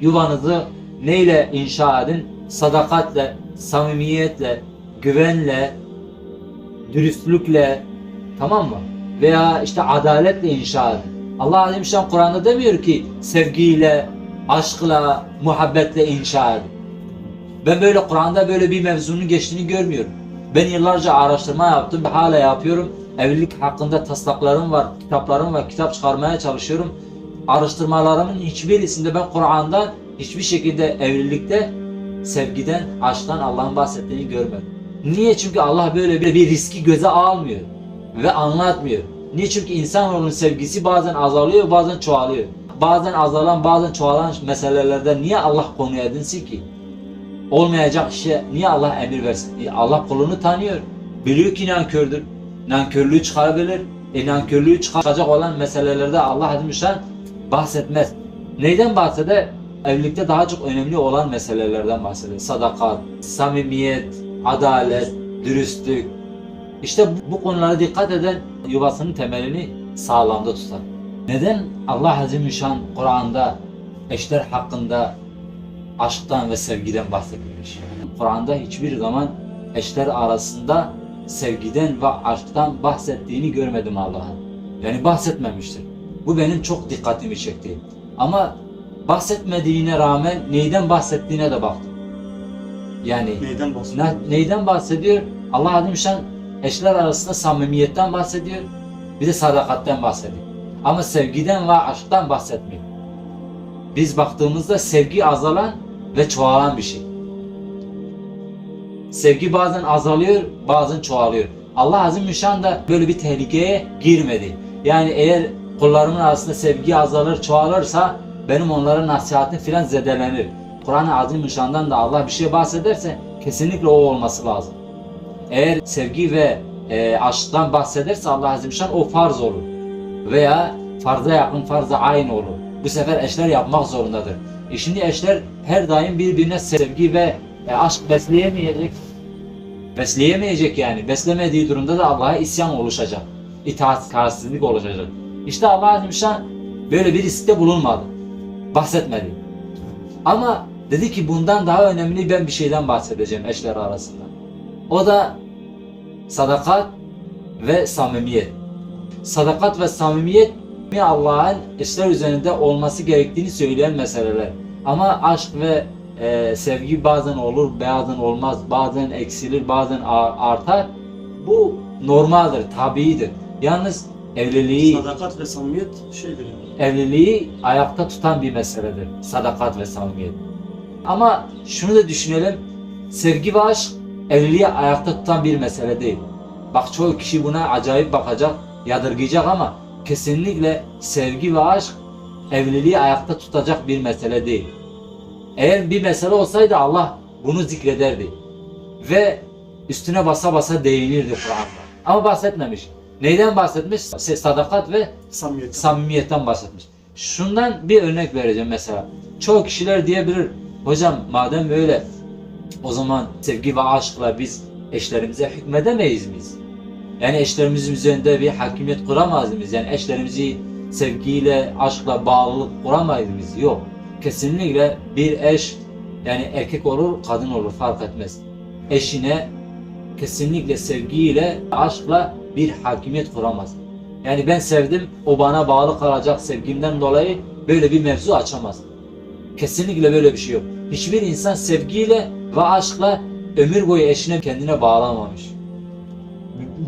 yuvanızı neyle inşa edin? Sadakatle, samimiyetle, güvenle, dürüstlükle, tamam mı? Veya işte adaletle inşa edin. Allah Azim Şan Kur'an'da demiyor ki sevgiyle, aşkla, muhabbetle inşa edin. Ben böyle Kur'an'da böyle bir mevzunun geçtiğini görmüyorum. Ben yıllarca araştırma yaptım, hala yapıyorum. Evlilik hakkında taslaklarım var, kitaplarım var, kitap çıkarmaya çalışıyorum. Araştırmalarımın hiçbirisinde ben Kur'an'dan hiçbir şekilde evlilikte sevgiden, aşktan Allah'ın bahsettiğini görmedim. Niye? Çünkü Allah böyle bir, bir riski göze almıyor ve anlatmıyor. Niye? Çünkü insanoğlunun sevgisi bazen azalıyor, bazen çoğalıyor. Bazen azalan, bazen çoğalan meselelerde niye Allah konuya edinsin ki? olmayacak işe niye Allah emir versin? E Allah kulunu tanıyor. Biliyor ki nankördür. Nankörlüğü çıkarabilir. E nankörlüğü çıkacak olan meselelerde Allah Azimüşşan bahsetmez. Neyden bahseder? Evlilikte daha çok önemli olan meselelerden bahseder. Sadakat, samimiyet, adalet, dürüstlük. İşte bu, konulara dikkat eden yuvasının temelini sağlamda tutar. Neden Allah Azimüşşan Kur'an'da eşler hakkında aşktan ve sevgiden bahsedilmiş. Kur'an'da hiçbir zaman eşler arasında sevgiden ve aşktan bahsettiğini görmedim Allah'ın. Yani bahsetmemiştir. Bu benim çok dikkatimi çekti. Ama bahsetmediğine rağmen neyden bahsettiğine de baktım. Yani Neyden bahsediyor? ne- neyden bahsediyor? Allah Azimüşşan eşler arasında samimiyetten bahsediyor. Bir de sadakatten bahsediyor. Ama sevgiden ve aşktan bahsetmiyor. Biz baktığımızda sevgi azalan ve çoğalan bir şey. Sevgi bazen azalıyor, bazen çoğalıyor. Allah Azimüşşan da böyle bir tehlikeye girmedi. Yani eğer kullarımın arasında sevgi azalır, çoğalırsa benim onlara nasihatim filan zedelenir. Kur'an-ı Azimüşşan'dan da Allah bir şey bahsederse kesinlikle o olması lazım. Eğer sevgi ve e, aşktan bahsederse Allah Azimüşşan o farz olur. Veya farza yakın farza aynı olur. Bu sefer eşler yapmak zorundadır. E şimdi eşler her daim birbirine sevgi ve e, aşk besleyemeyecek. Besleyemeyecek yani. Beslemediği durumda da Allah'a isyan oluşacak. İtaatsizlik oluşacak. İşte Allah Azimüşşan böyle bir riskte bulunmadı. Bahsetmedi. Ama dedi ki bundan daha önemli ben bir şeyden bahsedeceğim eşler arasında. O da sadakat ve samimiyet. Sadakat ve samimiyet Allah'ın eşler üzerinde olması gerektiğini söyleyen meseleler. Ama aşk ve e, sevgi bazen olur, bazen olmaz, bazen eksilir, bazen artar. Bu normaldir, tabiidir. Yalnız evliliği Sadakat ve samimiyet şeydir yani. evliliği ayakta tutan bir meseledir. Sadakat ve samimiyet. Ama şunu da düşünelim. Sevgi ve aşk evliliği ayakta tutan bir mesele değil. Bak çoğu kişi buna acayip bakacak, yadırgayacak ama kesinlikle sevgi ve aşk evliliği ayakta tutacak bir mesele değil. Eğer bir mesele olsaydı Allah bunu zikrederdi. Ve üstüne basa basa değinirdi Kur'an'da. Ama bahsetmemiş. Neyden bahsetmiş? Sadakat ve Samimiyet. samimiyetten bahsetmiş. Şundan bir örnek vereceğim mesela. Çoğu kişiler diyebilir, hocam madem böyle o zaman sevgi ve aşkla biz eşlerimize hükmedemeyiz biz. Yani eşlerimizin üzerinde bir hakimiyet kuramaz mıyız? Yani eşlerimizi sevgiyle, aşkla bağlılık kuramayız biz? Yok. Kesinlikle bir eş yani erkek olur, kadın olur fark etmez. Eşine kesinlikle sevgiyle, aşkla bir hakimiyet kuramaz. Yani ben sevdim, o bana bağlı kalacak sevgimden dolayı böyle bir mevzu açamaz. Kesinlikle böyle bir şey yok. Hiçbir insan sevgiyle ve aşkla ömür boyu eşine kendine bağlamamış.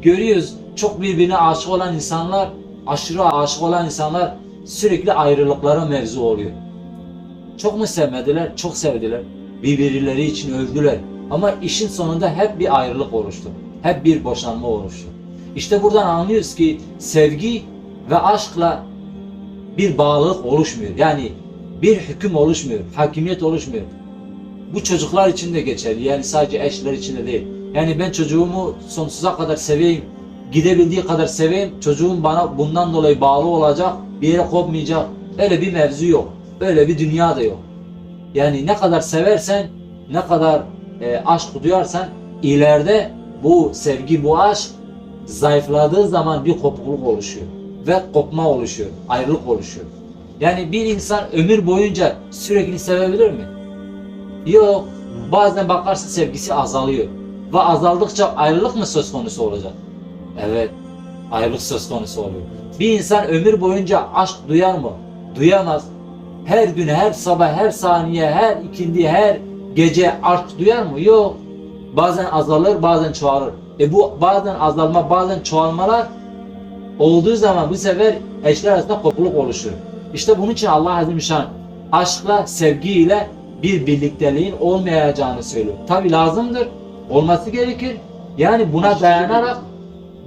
Görüyoruz çok birbirine aşık olan insanlar, aşırı aşık olan insanlar sürekli ayrılıklara mevzu oluyor. Çok mu sevmediler? Çok sevdiler. Birbirleri için öldüler. Ama işin sonunda hep bir ayrılık oluştu. Hep bir boşanma oluştu. İşte buradan anlıyoruz ki sevgi ve aşkla bir bağlılık oluşmuyor. Yani bir hüküm oluşmuyor, hakimiyet oluşmuyor. Bu çocuklar için de geçerli. Yani sadece eşler için de değil. Yani ben çocuğumu sonsuza kadar seveyim, gidebildiği kadar seveyim. Çocuğum bana bundan dolayı bağlı olacak, bir yere kopmayacak. Öyle bir mevzu yok. Öyle bir dünya da yok. Yani ne kadar seversen, ne kadar e, aşk duyarsan ileride bu sevgi, bu aşk zayıfladığı zaman bir kopukluk oluşuyor ve kopma oluşuyor, ayrılık oluşuyor. Yani bir insan ömür boyunca sürekli sevebilir mi? Yok. Bazen bakarsın sevgisi azalıyor. Ve azaldıkça ayrılık mı söz konusu olacak? Evet. Ayrılık söz konusu oluyor. Bir insan ömür boyunca aşk duyar mı? Duyamaz. Her gün, her sabah, her saniye, her ikindi, her gece aşk duyar mı? Yok. Bazen azalır, bazen çoğalır. E bu bazen azalma, bazen çoğalmalar olduğu zaman bu sefer eşler arasında kopukluk oluşur. İşte bunun için Allah ve Şan aşkla, sevgiyle bir birlikteliğin olmayacağını söylüyor. Tabi lazımdır, olması gerekir. Yani buna dayanarak,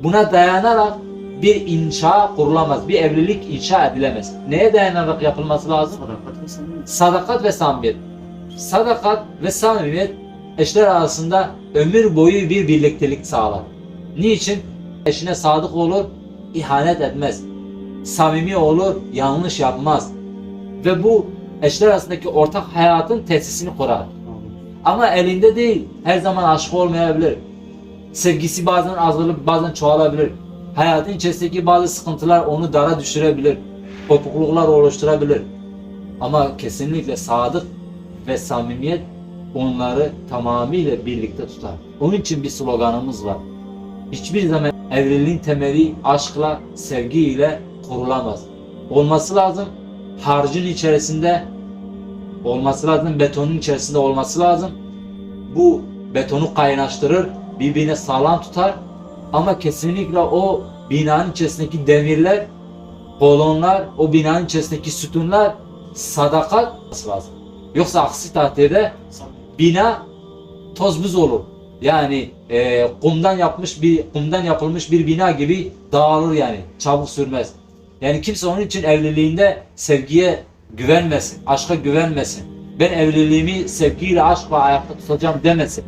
buna dayanarak bir inşa kurulamaz, bir evlilik inşa edilemez. Neye dayanarak yapılması lazım? Sadakat ve samimiyet. Sadakat ve samimiyet. Eşler arasında ömür boyu bir birliktelik sağlar. Niçin? Eşine sadık olur, ihanet etmez. Samimi olur, yanlış yapmaz. Ve bu eşler arasındaki ortak hayatın tesisini kurar. Ama elinde değil, her zaman aşık olmayabilir. Sevgisi bazen azalır, bazen çoğalabilir. Hayatın içerisindeki bazı sıkıntılar onu dara düşürebilir. Kopukluklar oluşturabilir. Ama kesinlikle sadık ve samimiyet onları tamamıyla birlikte tutar. Onun için bir sloganımız var. Hiçbir zaman evliliğin temeli aşkla, sevgiyle kurulamaz. Olması lazım harcın içerisinde olması lazım, betonun içerisinde olması lazım. Bu betonu kaynaştırır, birbirine sağlam tutar ama kesinlikle o binanın içerisindeki demirler, kolonlar, o binanın içerisindeki sütunlar sadakat lazım. Yoksa aksi takdirde. Bina toz buz olur. Yani e, kumdan yapmış bir kumdan yapılmış bir bina gibi dağılır yani. Çabuk sürmez. Yani kimse onun için evliliğinde sevgiye güvenmesin, aşka güvenmesin. Ben evliliğimi sevgiyle, aşkla ayakta tutacağım demesin.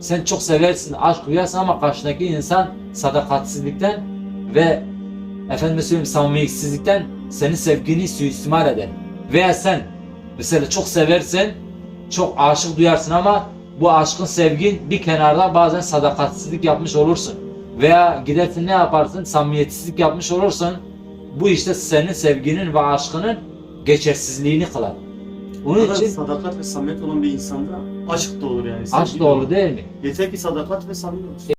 Sen çok seversin, aşk duyarsın ama karşındaki insan sadakatsizlikten ve efendim söyleyeyim samimiyetsizlikten senin sevgini suistimal eder. Veya sen mesela çok seversen, çok aşık duyarsın ama bu aşkın sevgin bir kenarda bazen sadakatsizlik yapmış olursun. Veya gidersin ne yaparsın? Samimiyetsizlik yapmış olursun. Bu işte senin sevginin ve aşkının geçersizliğini kılar. Burada için sadakat ve samimiyet olan bir insanda aşk da olur yani. aşk da olur değil mi? Yeter ki sadakat ve samimiyet olsun.